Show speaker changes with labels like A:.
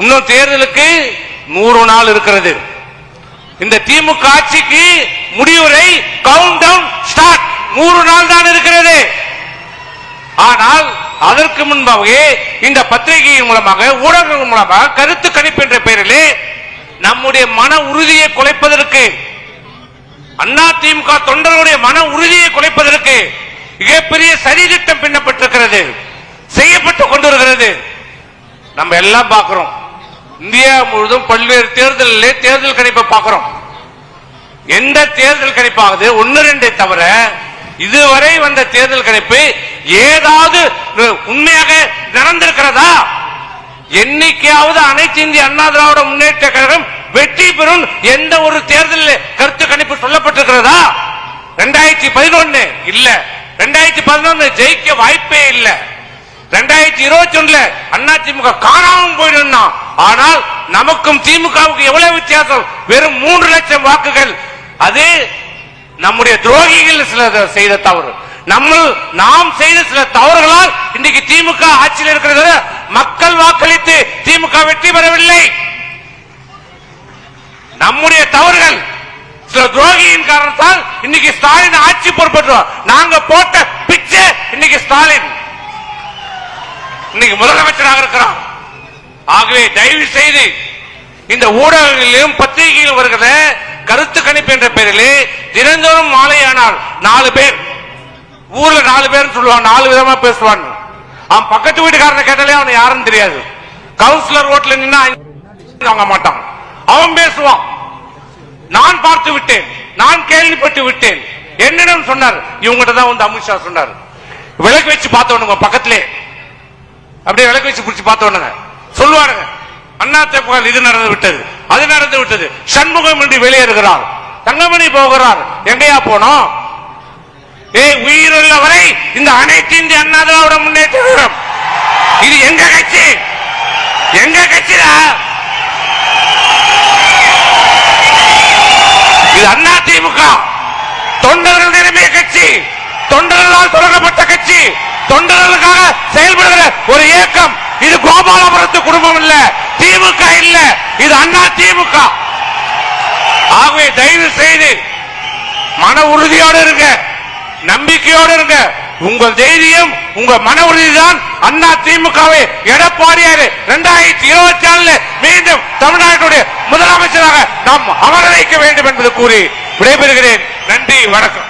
A: இன்னும் தேர்தலுக்கு நூறு நாள் இருக்கிறது. இந்த திமுக ஆட்சிக்கு முடிவுரை கவுண்ட் டவுன் ஸ்டார்ட் நூறு நாள் தான் இருக்கிறது. ஆனால் அதற்கு முன்பாகவே இந்த பத்திரிகையின் மூலமாக ஊடகங்கள் மூலமாக கருத்து கணிப்பு என்ற பெயரிலே நம்முடைய மன உறுதியை குலைப்பதற்கு அண்ணா திமுக தொண்டர்களுடைய மன உறுதியை குலைப்பதற்கு மிகப்பெரிய சரி திட்டம் பின்னப்பட்டிருக்கிறது செய்யப்பட்டுக் கொண்டிருக்கிறது. நம்ம எல்லாம் பார்க்கிறோம். இந்தியா முழுவதும் பல்வேறு தேர்தலிலே தேர்தல் கணிப்பை பார்க்கிறோம். எந்த தேர்தல் கணிப்பாகுது? ஒன்னு ரெண்டை தவிர இதுவரை வந்த தேர்தல் கணிப்பு ஏதாவது உண்மையாக நடந்திருக்கிறதா? என்னைக்காவது அனைத்து இந்திய அண்ணா திராவிட முன்னேற்ற கழகம் வெற்றி பெறும் எந்த ஒரு தேர்தலில் கருத்து கணிப்பு சொல்லப்பட்டிருக்கிறதா? ரெண்டாயிரத்தி பதினொன்னு இல்ல. ரெண்டாயிரத்தி பதினொன்னு ஜெயிக்க வாய்ப்பே இல்லை. ரெண்டாயிரத்தி இருபத்தி ஒண்ணுல அண்ணா திமுக காணாமல் போயிடும்னா ஆனால் நமக்கும் திமுகவுக்கு எவ்வளவு வித்தியாசம்? வெறும் மூன்று லட்சம் வாக்குகள். அது நம்முடைய துரோகிகள் சில செய்த தவறு. நம்ம நாம் செய்த சில தவறுகளால் இன்னைக்கு திமுக ஆட்சியில் இருக்கிறது. மக்கள் வாக்களித்து திமுக வெற்றி பெறவில்லை. நம்முடைய தவறுகள் சில துரோகியின் காரணத்தால் இன்னைக்கு ஸ்டாலின் ஆட்சி பொறுப்பேற்றோம். நாங்க போட்ட பிச்சை இன்னைக்கு ஸ்டாலின். இன்னைக்கு முதலமைச்சராக இருக்கிறோம் ஆகவே தயவு செய்து இந்த ஊடகங்களிலும் பத்திரிகையில் வருகிற கருத்து கணிப்பு என்ற பெயரிலே தினந்தோறும் மாலையானால் நாலு பேர். ஊர்ல நாலு பேர் சொல்லுவான் நாலு விதமா பேசுவான் அவன் பக்கத்து வீட்டுக்காரனை கேட்டாலே அவன் யாருன்னு தெரியாது. கவுன்சிலர் ஓட்டுல நின்னா வாங்க மாட்டான். அவன் பேசுவான். நான் பார்த்து விட்டேன். நான் கேள்விப்பட்டு விட்டேன். என்னிடம் சொன்னார். இவங்ககிட்ட தான் வந்து அமித்ஷா சொன்னார். விளக்கு வச்சு பார்த்தவனுங்க பக்கத்திலே. அப்படியே விளக்கு வச்சு பிடிச்சு பார்த்தவனுங்க சொல்லுவாருங்க அண்ணா திமுக இது நடந்து விட்டது அது நடந்து விட்டது. சண்முகம் என்று வெளியேறுகிறார் தங்கமணி போகிறார். எங்கேயா போனோம்? ஏ உயிருள்ள வரை இந்த அனைத்து இந்திய அண்ணா திராவிட முன்னேற்ற இது எங்க கட்சி? எங்க கட்சிடா? இது அண்ணா திமுக. தொண்டர்கள் நிலைமை கட்சி. தொண்டர்களால் தொடங்கப்பட்ட கட்சி. தொண்டர்களுக்காக செயல்படுகிற ஒரு இயக்கம். இது கோபாலபுரத்து குடும்பம் இல்ல திமுக இல்ல இது அண்ணா திமுக. ஆகவே தயவு செய்து மன உறுதியோடு இருங்க நம்பிக்கையோடு இருங்க. உங்கள் தைரியம் உங்க மன உறுதிதான் அண்ணா திமுகவை எடப்பாடியார் இரண்டாயிரத்தி இருபத்தி ஆறுல மீண்டும் தமிழ்நாட்டுடைய முதலமைச்சராக நாம் அமர வைக்க வேண்டும் என்பது கூறி விடைபெறுகிறேன். நன்றி வணக்கம்.